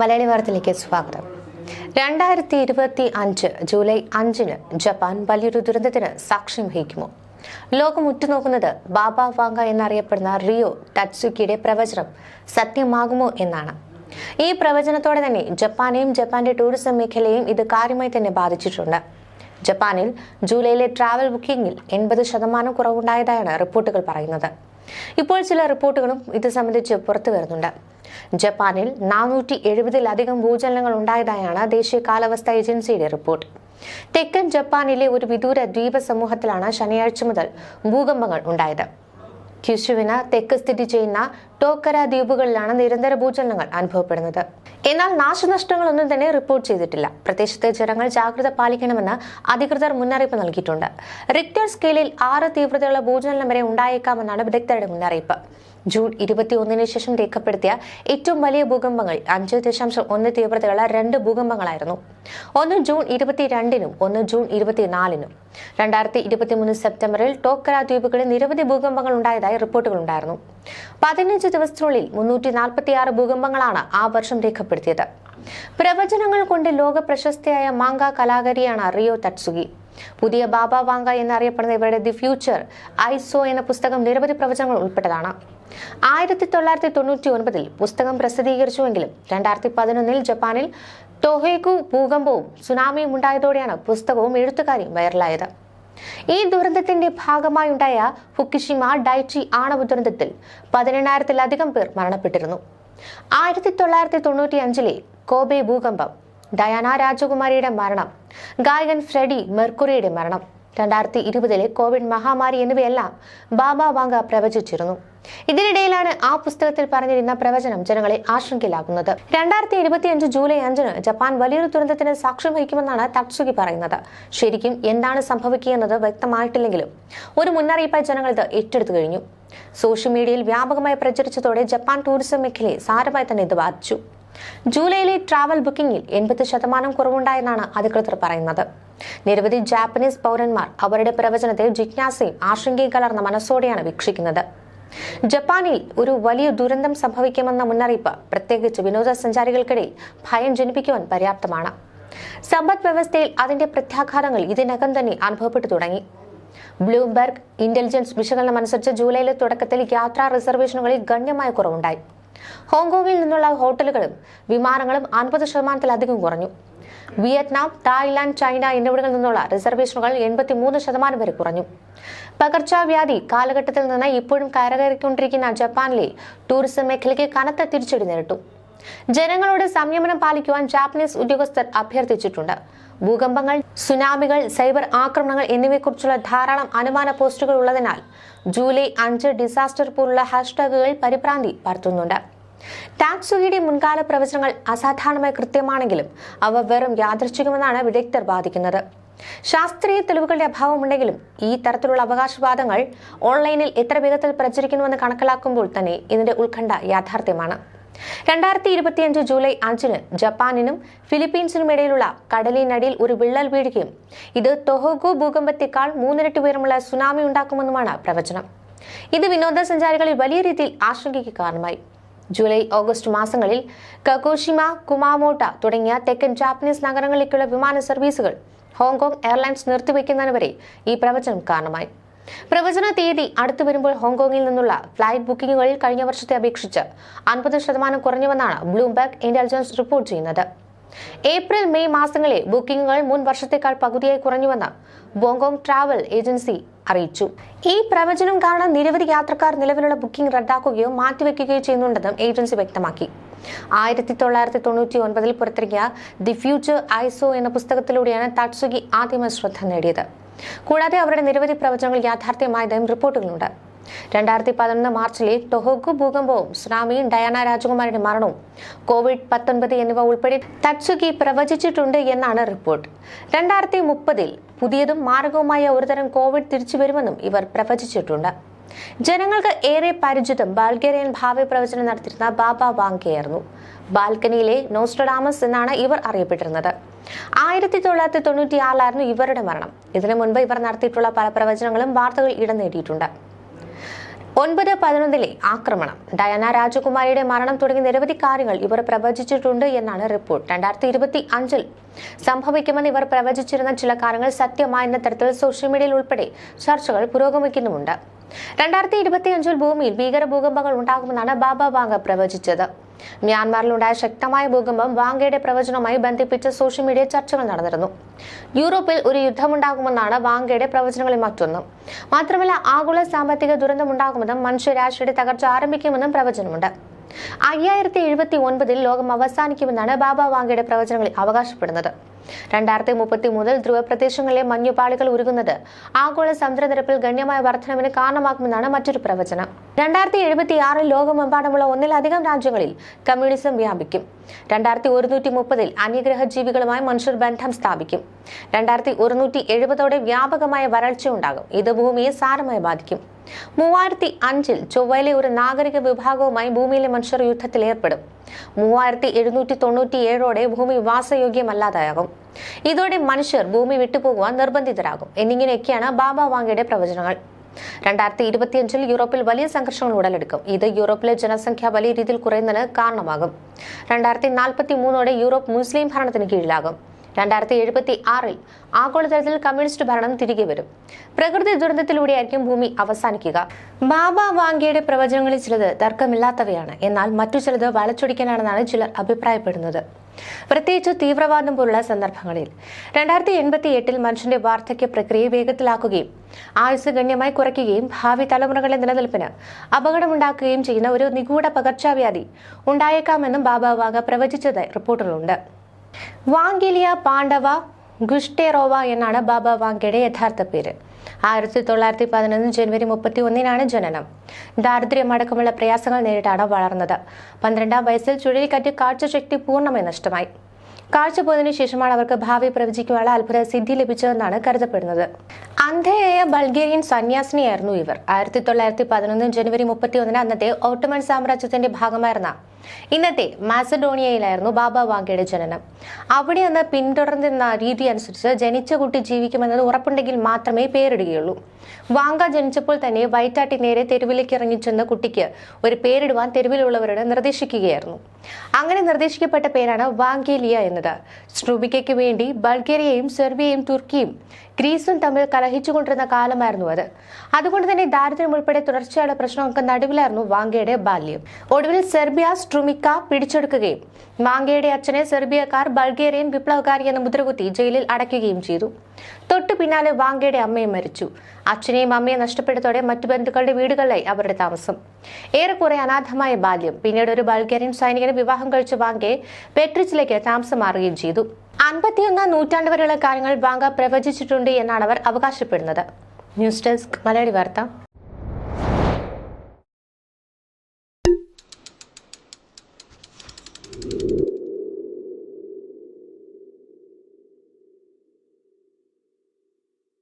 മലയാളി വാർത്തയിലേക്ക് സ്വാഗതം. രണ്ടായിരത്തി ഇരുപത്തി അഞ്ച് ജൂലൈ അഞ്ചിന് ജപ്പാൻ വലിയൊരു ദുരന്തത്തിന് സാക്ഷ്യം വഹിക്കുമോ? ലോകം ഉറ്റുനോക്കുന്നത് ബാബ വാങ്ക എന്നറിയപ്പെടുന്ന റിയോ ടറ്റ്സുക്കിയുടെ പ്രവചനം സത്യമാകുമോ എന്നാണ്. ഈ പ്രവചനത്തോടെ തന്നെ ജപ്പാനെയും ജപ്പാന്റെ ടൂറിസം മേഖലയെയും ഇത് കാര്യമായി തന്നെ ബാധിച്ചിട്ടുണ്ട്. ജപ്പാനിൽ ജൂലൈയിലെ ട്രാവൽ ബുക്കിംഗിൽ എൺപത് ശതമാനം കുറവുണ്ടായതായാണ് റിപ്പോർട്ടുകൾ പറയുന്നത്. ഇപ്പോൾ ചില റിപ്പോർട്ടുകളും ഇത് സംബന്ധിച്ച് പുറത്തു വരുന്നുണ്ട്. ജപ്പാനിൽ നാനൂറ്റി എഴുപതിലധികം ഭൂചലനങ്ങൾ ഉണ്ടായതായാണ് ദേശീയ കാലാവസ്ഥാ ഏജൻസിയുടെ റിപ്പോർട്ട്. തെക്കൻ ജപ്പാനിലെ ഒരു വിദൂര ദ്വീപ സമൂഹത്തിലാണ് ശനിയാഴ്ച മുതൽ ഭൂകമ്പങ്ങൾ ഉണ്ടായത്. ക്യുഷുവിന് തെക്ക് സ്ഥിതി ചെയ്യുന്ന ടോക്കര ദ്വീപുകളിലാണ് നിരന്തര ഭൂചലനങ്ങൾ അനുഭവപ്പെടുന്നത്. എന്നാൽ നാശനഷ്ടങ്ങളൊന്നും തന്നെ റിപ്പോർട്ട് ചെയ്തിട്ടില്ല. പ്രദേശത്തെ ജനങ്ങൾ ജാഗ്രത പാലിക്കണമെന്ന് അധികൃതർ മുന്നറിയിപ്പ് നൽകിയിട്ടുണ്ട്. റിക്ടർ സ്കെയിലിൽ ആറ് തീവ്രതയുള്ള ഭൂചലനം വരെ ഉണ്ടായേക്കാമെന്നാണ് വിദഗ്ധരുടെ മുന്നറിയിപ്പ്. ജൂൺ ഇരുപത്തിയൊന്നിന് ശേഷം രേഖപ്പെടുത്തിയ ഏറ്റവും വലിയ ഭൂകമ്പങ്ങൾ അഞ്ച് ദശാംശം ഒന്ന് തീവ്രതയുള്ള രണ്ട് ഭൂകമ്പങ്ങളായിരുന്നു. ഒന്ന് ജൂൺ ഇരുപത്തിരണ്ടിനും ഒന്ന് ജൂൺ ഇരുപത്തിനാലിനും. രണ്ടായിരത്തി ഇരുപത്തിമൂന്ന് സെപ്റ്റംബറിൽ ടോക്കര ദ്വീപുകളിൽ നിരവധി ഭൂകമ്പങ്ങൾ ഉണ്ടായതായി റിപ്പോർട്ടുകൾ ഉണ്ടായിരുന്നു. പതിനഞ്ച് ദിവസത്തിനുള്ളിൽ മുന്നൂറ്റി നാൽപ്പത്തിയാറ് ഭൂകമ്പങ്ങളാണ് ആ വർഷം രേഖപ്പെടുത്തിയത്. പ്രവചനങ്ങൾ കൊണ്ട് ലോക പ്രശസ്തയായ മാങ്ക കലാകാരിയാണ് റിയോ തട്സുഗി പുതിയ ബാബ വാങ്ക എന്നറിയപ്പെടുന്ന ഇവരുടെ ദി ഫ്യൂച്ചർ ഐസോ എന്ന പുസ്തകം നിരവധി പ്രവചനങ്ങൾ ഉൾപ്പെട്ടതാണ്. ആയിരത്തി തൊള്ളായിരത്തി തൊണ്ണൂറ്റി ഒൻപതിൽ പുസ്തകം പ്രസിദ്ധീകരിച്ചുവെങ്കിലും രണ്ടായിരത്തി പതിനൊന്നിൽ ജപ്പാനിൽ ടൊഹേഗു ഭൂകമ്പവും സുനാമിയും ഉണ്ടായതോടെയാണ് പുസ്തകവും എഴുത്തുകാരിയും വൈറലായത്. ഈ ദുരന്തത്തിന്റെ ഭാഗമായുണ്ടായ ഫുക്കിഷിമ ഡൈച്ചി ആണവ ദുരന്തത്തിൽ പതിനെണ്ണായിരത്തിലധികം പേർ മരണപ്പെട്ടിരുന്നു. ആയിരത്തി തൊള്ളായിരത്തി തൊണ്ണൂറ്റി അഞ്ചിലെ കോബെ ഭൂകമ്പം ഡയാന രാജകുമാരിയുടെ മരണം ഗായകൻ ഫ്രെഡി മെർക്കുറിയുടെ മരണം രണ്ടായിരത്തി ഇരുപതിലെ കോവിഡ് മഹാമാരി എന്നിവയെല്ലാം ബാബ വാങ്ക പ്രവചിച്ചിരുന്നു. ഇതിനിടയിലാണ് ആ പുസ്തകത്തിൽ പറഞ്ഞിരുന്ന പ്രവചനം ജനങ്ങളെ ആശങ്കയിലാക്കുന്നത്. രണ്ടായിരത്തി ഇരുപത്തിയഞ്ച് ജൂലൈ അഞ്ചിന് ജപ്പാൻ വലിയൊരു ദുരന്തത്തിന് സാക്ഷ്യം വഹിക്കുമെന്നാണ് തക്സുകി പറയുന്നത്. ശരിക്കും എന്താണ് സംഭവിക്കുകയെന്നത് വ്യക്തമായിട്ടില്ലെങ്കിലും ഒരു മുന്നറിയിപ്പായി ജനങ്ങൾ ഇത് ഏറ്റെടുത്തു കഴിഞ്ഞു. സോഷ്യൽ മീഡിയയിൽ വ്യാപകമായി പ്രചരിച്ചതോടെ ജപ്പാൻ ടൂറിസം മേഖലയെ സാരമായി തന്നെ ഇത് ബാധിച്ചു. ജൂലൈയിലെ ട്രാവൽ ബുക്കിംഗിൽ എൺപത് ശതമാനം കുറവുണ്ടായെന്നാണ് അധികൃതർ പറയുന്നത്. നിരവധി ജാപ്പനീസ് പൗരന്മാർ അവരുടെ പ്രവചനത്തെ ജിജ്ഞാസയും ആശങ്കയും കലർന്ന മനസ്സോടെയാണ് വീക്ഷിക്കുന്നത്. ജപ്പാനിൽ ഒരു വലിയ ദുരന്തം സംഭവിക്കുമെന്ന മുന്നറിയിപ്പ് പ്രത്യേകിച്ച് വിനോദസഞ്ചാരികൾക്കിടയിൽ ഭയം ജനിപ്പിക്കുവാൻ പര്യാപ്തമാണ്. സമ്പദ് വ്യവസ്ഥയിൽ അതിന്റെ പ്രത്യാഘാതങ്ങൾ ഇതിനകം തന്നെ അനുഭവപ്പെട്ടു തുടങ്ങി. ബ്ലൂംബെർഗ് ഇന്റലിജൻസ് വിശകലനം അനുസരിച്ച് ജൂലൈയിലെ തുടക്കത്തിൽ യാത്രാ റിസർവേഷനുകളിൽ ഗണ്യമായ കുറവുണ്ടായി. ഹോങ്കോങ്ങിൽ നിന്നുള്ള ഹോട്ടലുകളും വിമാനങ്ങളും അൻപത് ശതമാനത്തിലധികം കുറഞ്ഞു. വിയറ്റ്നാം തായ്ലാന്റ് ചൈന എന്നിവിടങ്ങളിൽ നിന്നുള്ള റിസർവേഷനുകൾ എൺപത്തിമൂന്ന് ശതമാനം വരെ കുറഞ്ഞു. പകർച്ചവ്യാധി കാലഘട്ടത്തിൽ നിന്ന് ഇപ്പോഴും കരകയറിക്കൊണ്ടിരിക്കുന്ന ജപ്പാനിലെ ടൂറിസം മേഖലയ്ക്ക് കനത്ത തിരിച്ചടി നേരിട്ടു. ജനങ്ങളോട് സംയമനം പാലിക്കുവാൻ ജാപ്പനീസ് ഉദ്യോഗസ്ഥർ അഭ്യർത്ഥിച്ചിട്ടുണ്ട്. ഭൂകമ്പങ്ങൾ സുനാമികൾ സൈബർ ആക്രമണങ്ങൾ എന്നിവയെക്കുറിച്ചുള്ള ധാരാളം അനുമാന പോസ്റ്റുകൾ ഉള്ളതിനാൽ ജൂലൈ അഞ്ച് ഡിസാസ്റ്റർ പോലുള്ള ഹാഷ്ടാഗുകൾ പരിഭ്രാന്തി പരത്തുന്നുണ്ട്. ടാക്സുകിയുടെ മുൻകാല പ്രവചനങ്ങൾ അസാധാരണമായി കൃത്യമാണെങ്കിലും അവ വെറും യാദൃശ്ചികമെന്നാണ് വിദഗ്ധർ വാദിക്കുന്നത്. ശാസ്ത്രീയ തെളിവുകളുടെ അഭാവമുണ്ടെങ്കിലും ഈ തരത്തിലുള്ള അവകാശവാദങ്ങൾ ഓൺലൈനിൽ എത്ര വേഗത്തിൽ പ്രചരിക്കുന്നുവെന്ന് കണക്കിലാക്കുമ്പോൾ തന്നെ ഇതിന്റെ ഉത്കണ്ഠ യാഥാർത്ഥ്യമാണ്. രണ്ടായിരത്തി ഇരുപത്തിയഞ്ച് ജൂലൈ അഞ്ചിന് ജപ്പാനിനും ഫിലിപ്പീൻസിനും ഇടയിലുള്ള കടലിനടിയിൽ ഒരു വിള്ളൽ വീഴുകയും ഇത് തൊഹോഗോ ഭൂകമ്പത്തേക്കാൾ മൂന്നിരട്ടി ഉയരമുള്ള സുനാമി ഉണ്ടാക്കുമെന്നുമാണ് പ്രവചനം. ഇത് വിനോദസഞ്ചാരികളിൽ വലിയ രീതിയിൽ ആശങ്കയ്ക്ക് കാരണമായി. ജൂലൈ ഓഗസ്റ്റ് മാസങ്ങളിൽ കഗോഷിമ കുമാമോട്ട തുടങ്ങിയ തെക്കൻ ജാപ്പനീസ് നഗരങ്ങളിലേക്കുള്ള വിമാന സർവീസുകൾ ഹോങ്കോങ് എയർലൈൻസ് നിർത്തിവെക്കുന്നതിന് വരെ ഈ പ്രവചനം കാരണമായി. പ്രവചന തീയതി അടുത്തു വരുമ്പോൾ ഹോങ്കോങ്ങിൽ നിന്നുള്ള ഫ്ലൈറ്റ് ബുക്കിംഗുകളിൽ കഴിഞ്ഞ വർഷത്തെ അപേക്ഷിച്ച് അൻപത് ശതമാനം കുറഞ്ഞുവെന്നാണ് ബ്ലൂംബർഗ് ഇന്റലിജൻസ് റിപ്പോർട്ട് ചെയ്യുന്നത്. ഏപ്രിൽ മെയ് മാസങ്ങളിൽ ബുക്കിംഗുകൾ മുൻ വർഷത്തേക്കാൾ പകുതിയായി കുറഞ്ഞുവെന്ന് ബോങ്കോങ് ട്രാവൽ ഏജൻസി അറിയിച്ചു. ഈ പ്രവചനം കാരണം നിരവധി യാത്രക്കാർ നിലവിലുള്ള ബുക്കിംഗ് റദ്ദാക്കുകയോ മാറ്റിവെക്കുകയോ ചെയ്യുന്നുണ്ടെന്നും ഏജൻസി വ്യക്തമാക്കി. ആയിരത്തി തൊള്ളായിരത്തി തൊണ്ണൂറ്റി ഒൻപതിൽ പുറത്തിറങ്ങിയ ദി ഫ്യൂച്ചർ ഐസോ എന്ന പുസ്തകത്തിലൂടെയാണ് തട്സുഗി ആദ്യമായി ശ്രദ്ധ നേടിയത്. കൂടാതെ അവരുടെ നിരവധി പ്രവചനങ്ങൾ യാഥാർത്ഥ്യമായതായും റിപ്പോർട്ടുകളുണ്ട്. രണ്ടായിരത്തി പതിനൊന്ന് മാർച്ചിലെ ടൊഹോഗു ഭൂകമ്പവും സുനാമിയും ഡയാന രാജകുമാരിയുടെ മരണവും. കോവിഡ് പത്തൊൻപത് എന്നിവ ഉൾപ്പെടെ തട്സുഗി പ്രവചിച്ചിട്ടുണ്ട് എന്നാണ് റിപ്പോർട്ട്. രണ്ടായിരത്തി മുപ്പതിൽ പുതിയതും മാരകവുമായ ഒരുതരം കോവിഡ് തിരിച്ചു വരുമെന്നും ഇവർ പ്രവചിച്ചിട്ടുണ്ട്. ജനങ്ങൾക്ക് ഏറെ പരിചിതം ബൾഗേറിയൻ ഭാവി പ്രവചനം നടത്തിയിരുന്ന ബാബ വാങ്കയായിരുന്നു ബാൽക്കനിയിലെ നോസ്ട്രഡാമസ് എന്നാണ് ഇവർ അറിയപ്പെട്ടിരുന്നത്. ആയിരത്തി തൊള്ളായിരത്തി തൊണ്ണൂറ്റി ആറിലായിരുന്നു ഇവരുടെ മരണം. ഇതിനു മുൻപ് ഇവർ നടത്തിയിട്ടുള്ള പല പ്രവചനങ്ങളും വാർത്തകൾ ഇടം നേടിയിട്ടുണ്ട്. ഒൻപത് പതിനൊന്നിലെ ആക്രമണം. ഡയാന രാജകുമാരിയുടെ മരണം തുടങ്ങി നിരവധി കാര്യങ്ങൾ ഇവർ പ്രവചിച്ചിട്ടുണ്ട് എന്നാണ് റിപ്പോർട്ട്. രണ്ടായിരത്തി ഇരുപത്തി അഞ്ചിൽ സംഭവിക്കുമെന്ന് ഇവർ പ്രവചിച്ചിരുന്ന ചില കാര്യങ്ങൾ സത്യമായെന്ന തരത്തിൽ സോഷ്യൽ മീഡിയയിൽ ഉൾപ്പെടെ ചർച്ചകൾ പുരോഗമിക്കുന്നുമുണ്ട്. രണ്ടായിരത്തി ഇരുപത്തി അഞ്ചിൽ ഭൂമിയിൽ ഭീകര ഭൂകമ്പങ്ങൾ ഉണ്ടാകുമെന്നാണ് ബാബ ബാങ്ക പ്രവചിച്ചത്. മ്യാൻമാറിലുണ്ടായ ശക്തമായ ഭൂകമ്പം വാങ്കയുടെ പ്രവചനവുമായി ബന്ധിപ്പിച്ച് സോഷ്യൽ മീഡിയ ചർച്ചകൾ നടന്നിരുന്നു. യൂറോപ്പിൽ ഒരു യുദ്ധമുണ്ടാകുമെന്നാണ് വാങ്കയുടെ പ്രവചനങ്ങളിൽ മറ്റൊന്ന്. മാത്രമല്ല ആഗോള സാമ്പത്തിക ദുരന്തമുണ്ടാകുമെന്നും മനുഷ്യരാശിയുടെ തകർച്ച ആരംഭിക്കുമെന്നും പ്രവചനമുണ്ട്. അയ്യായിരത്തി എഴുപത്തി ഒൻപതിൽ ലോകം അവസാനിക്കുമെന്നാണ് ബാബ വാങ്കയുടെ പ്രവചനങ്ങളിൽ അവകാശപ്പെടുന്നത്. രണ്ടായിരത്തി മുപ്പത്തി മൂന്നിൽ ധ്രുവപ്രദേശങ്ങളിലെ മഞ്ഞുപാളികൾ ഉരുകുന്നത് ആഗോള സമുദ്രനിരപ്പിൽ ഗണ്യമായ വർധനവിന് കാരണമാകുമെന്നാണ് മറ്റൊരു പ്രവചനം. രണ്ടായിരത്തി എഴുപത്തി ആറിൽ ലോകമെമ്പാടുമുള്ള ഒന്നിലധികം രാജ്യങ്ങളിൽ കമ്മ്യൂണിസം വ്യാപിക്കും. രണ്ടായിരത്തി ഒരുന്നൂറ്റി മുപ്പതിൽ അന്യഗ്രഹ ജീവികളുമായി മനുഷ്യർ ബന്ധം സ്ഥാപിക്കും. രണ്ടായിരത്തി ഒരുന്നൂറ്റി എഴുപതോടെ വ്യാപകമായ വരൾച്ച ഉണ്ടാകും ഇത് ഭൂമിയെ സാരമായി ബാധിക്കും. മൂവായിരത്തി അഞ്ചിൽ ചൊവ്വയിലെ ഒരു നാഗരിക വിഭാഗവുമായി ഭൂമിയിലെ മനുഷ്യർ യുദ്ധത്തിൽ ഏർപ്പെടും. മൂവായിരത്തി എഴുന്നൂറ്റി തൊണ്ണൂറ്റി ഏഴോടെ ഭൂമി വാസയോഗ്യമല്ലാതാകും. ഇതോടെ മനുഷ്യർ ഭൂമി വിട്ടുപോകുവാൻ നിർബന്ധിതരാകും. എന്നിങ്ങനെയൊക്കെയാണ് ബാബ വാങ്കയുടെ പ്രവചനങ്ങൾ. രണ്ടായിരത്തി ഇരുപത്തിയഞ്ചിൽ യൂറോപ്പിൽ വലിയ സംഘർഷങ്ങൾ ഉടലെടുക്കും. ഇത് യൂറോപ്പിലെ ജനസംഖ്യ വലിയ രീതിയിൽ കുറയുന്നതിന് കാരണമാകും. രണ്ടായിരത്തി നാൽപ്പത്തി മൂന്നോടെ യൂറോപ്പ് മുസ്ലിം ഭരണത്തിന് കീഴിലാകും. രണ്ടായിരത്തി എഴുപത്തി ആറിൽ ആഗോളതലത്തിൽ കമ്മ്യൂണിസ്റ്റ് ഭരണം തിരികെ വരും. പ്രകൃതി ദുരന്തത്തിലൂടെയായിരിക്കും ഭൂമി അവസാനിക്കുക. ബാബ വാങ്കയുടെ പ്രവചനങ്ങളിൽ ചിലത് തർക്കമില്ലാത്തവയാണ്. എന്നാൽ മറ്റു ചിലത് വളച്ചൊടിക്കാനാണെന്നാണ് ചിലർ അഭിപ്രായപ്പെടുന്നത്. പ്രത്യേകിച്ച് തീവ്രവാദം പോലുള്ള സന്ദർഭങ്ങളിൽ. രണ്ടായിരത്തി എൺപത്തി എട്ടിൽ മനുഷ്യന്റെ വാർദ്ധക്യ പ്രക്രിയ വേഗത്തിലാക്കുകയും ആയുസ് ഗണ്യമായി കുറയ്ക്കുകയും ഭാവി തലമുറകളുടെ നിലനിൽപ്പിന് അപകടമുണ്ടാക്കുകയും ചെയ്യുന്ന ഒരു നിഗൂഢ പകർച്ചവ്യാധി ഉണ്ടായേക്കാമെന്നും ബാബ വാങ്ക പ്രവചിച്ചതായി റിപ്പോർട്ടുകളുണ്ട്. വാങ്കിലിയ പാണ്ഡവ ഗുസ്റ്റേറോവ എന്നാണ് ബാബ വാങ്കയുടെ യഥാർത്ഥ പേര്. ആയിരത്തി തൊള്ളായിരത്തി പതിനൊന്ന് ജനുവരി മുപ്പത്തി ഒന്നിനാണ് ജനനം. ദാരിദ്ര്യം അടക്കമുള്ള പ്രയാസങ്ങൾ നേരിട്ടാണ് വളർന്നത്. പന്ത്രണ്ടാം വയസ്സിൽ ചുഴലിക്കാറ്റ് കാഴ്ചശക്തി പൂർണമായി നഷ്ടമായി. കാഴ്ച പോയതിനു ശേഷമാണ് അവർക്ക് ഭാവി പ്രവചിക്കുവാനുള്ള അത്ഭുത സിദ്ധി ലഭിച്ചതെന്നാണ് കരുതപ്പെടുന്നത്. അന്ധയായ ബൾഗേറിയൻ സന്യാസിനിയായിരുന്നു ഇവർ. ആയിരത്തി തൊള്ളായിരത്തി പതിനൊന്ന് ജനുവരി മുപ്പത്തി ഒന്നിന് അന്നത്തെ ഓട്ടോമൻ സാമ്രാജ്യത്തിന്റെ ഭാഗമായിരുന്ന ഇന്നത്തെ മാസഡോണിയയിലായിരുന്നു ബാബ വാങ്കയുടെ ജനനം. അവിടെ നിന്ന് പിന്തുടർന്നിരുന്ന രീതി അനുസരിച്ച് ജനിച്ച കുട്ടി ജീവിക്കുമെന്നത് ഉറപ്പുണ്ടെങ്കിൽ മാത്രമേ പേരിടുകയുള്ളൂ. വാങ്ക ജനിച്ചപ്പോൾ തന്നെ വൈറ്റാട്ടി നേരെ തെരുവിലേക്ക് ഇറങ്ങിച്ചെന്ന കുട്ടിക്ക് ഒരു പേരിടുവാൻ തെരുവിലുള്ളവരോട് നിർദ്ദേശിക്കുകയായിരുന്നു. അങ്ങനെ നിർദ്ദേശിക്കപ്പെട്ട പേരാണ് വാങ്കേലിയ എന്നത്. ശ്രുബിക്കയ്ക്ക് വേണ്ടി ബൾഗേറിയയും സെർബിയയും തുർക്കിയും ഗ്രീസും തമ്മിൽ കലഹിച്ചുകൊണ്ടിരുന്ന കാലമായിരുന്നു അത്. അതുകൊണ്ട് തന്നെ ദാരിദ്ര്യം ഉൾപ്പെടെ തുടർച്ചയായുള്ള പ്രശ്നങ്ങൾക്ക് നടുവിലായിരുന്നു വാങ്കയുടെ ബാല്യം. ഒടുവിൽ സെർബിയ സ്ട്രുമിക്ക പിടിച്ചെടുക്കുകയും വാങ്കയുടെ അച്ഛനെ സെർബിയക്കാർ ബൾഗേറിയൻ വിപ്ലവകാരി എന്ന മുദ്രകുത്തി ജയിലിൽ അടയ്ക്കുകയും ചെയ്തു. തൊട്ടു പിന്നാലെ വാങ്കയുടെ അമ്മയും മരിച്ചു. അച്ഛനെയും അമ്മയെ നഷ്ടപ്പെടുത്തോടെ മറ്റു ബന്ധുക്കളുടെ വീടുകളിലായി അവരുടെ താമസം. ഏറെക്കുറെ അനാഥമായ ബാല്യം. പിന്നീട് ഒരു ബൾഗേറിയൻ സൈനികനെ വിവാഹം കഴിച്ച വാങ്കയെ പെട്രിച്ചിലേക്ക് താമസം മാറുകയും ചെയ്തു. അൻപത്തിയൊന്നാം നൂറ്റാണ്ട് വരെയുള്ള കാര്യങ്ങൾ ബാങ്ക് പ്രവചിച്ചിട്ടുണ്ട് എന്നാണ് അവർ അവകാശപ്പെടുന്നത്. ന്യൂസ് ഡെസ്ക് മലയാളി വാർത്ത.